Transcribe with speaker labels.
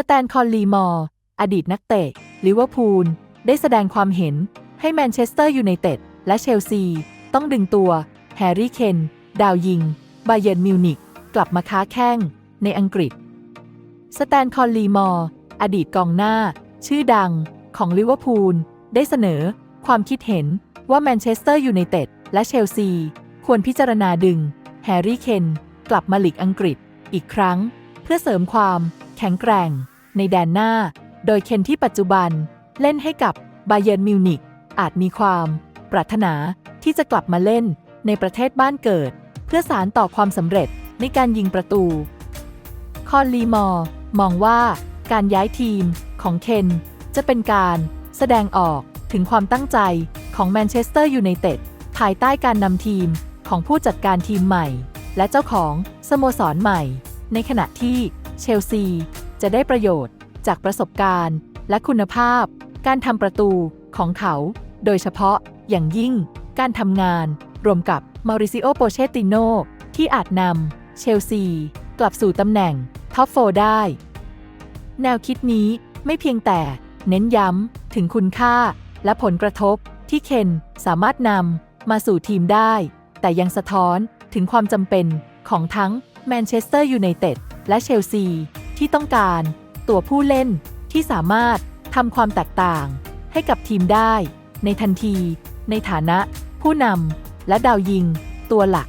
Speaker 1: สแตนคอนลีมอร์ อดีตนักเตะลิเวอร์พูลได้แสดงความเห็นให้แมนเชสเตอร์ยูไนเต็ดและเชลซี ต้องดึงตัวแฮร์รี่เคนดาวยิงบาเยนมิวนิกกลับมาค้าแข้งในอังกฤษ สแตนคอนลีมอร์ อดีตกองหน้า ชื่อดังของลิเวอร์พูลได้เสนอความคิดเห็นว่าแมนเชสเตอร์ยูไนเต็ดและเชลซี ควรพิจารณาดึงแฮร์รี่เคนกลับมาหลีกอังกฤษอีกครั้ง เพื่อเสริมความ แข็งแกร่ง ในแดนหน้า โดยเคนที่ปัจจุบันเล่นให้กับบาเยิร์นมิวนิกอาจมีความ ปรารถนาที่จะกลับมาเล่นในประเทศบ้านเกิด เพื่อสารต่อความสำเร็จในการยิงประตู คอนลีมอร์มองว่าการย้ายทีมของเคนจะเป็นการแสดงออกถึงความตั้งใจของแมนเชสเตอร์ยูไนเต็ดภายใต้การนำทีมของผู้จัดการทีมใหม่ และเจ้าของสโมสรใหม่ ในขณะที่ เชลซี จะได้ประโยชน์จากประสบการณ์ และคุณภาพ การทำประตูของเขา โดยเฉพาะอย่างยิ่ง การทำงาน รวมกับมาริซิโอโปเชติโนที่อาจนำเชลซี กลับสู่ตำแหน่งท็อปโฟได้ แนวคิดนี้ไม่เพียงแต่เน้นย้ำถึงคุณค่าและผลกระทบที่เคนสามารถนำมาสู่ทีมได้ แต่ยังสะท้อนถึงความจำเป็นของทั้งแมนเชสเตอร์ยูไนเต็ด และเชลซี ที่ต้องการตัวผู้เล่นที่สามารถทำความแตกต่างให้กับทีมได้ ในทันที ในฐานะ ผู้นำและดาวยิง ตัวหลัก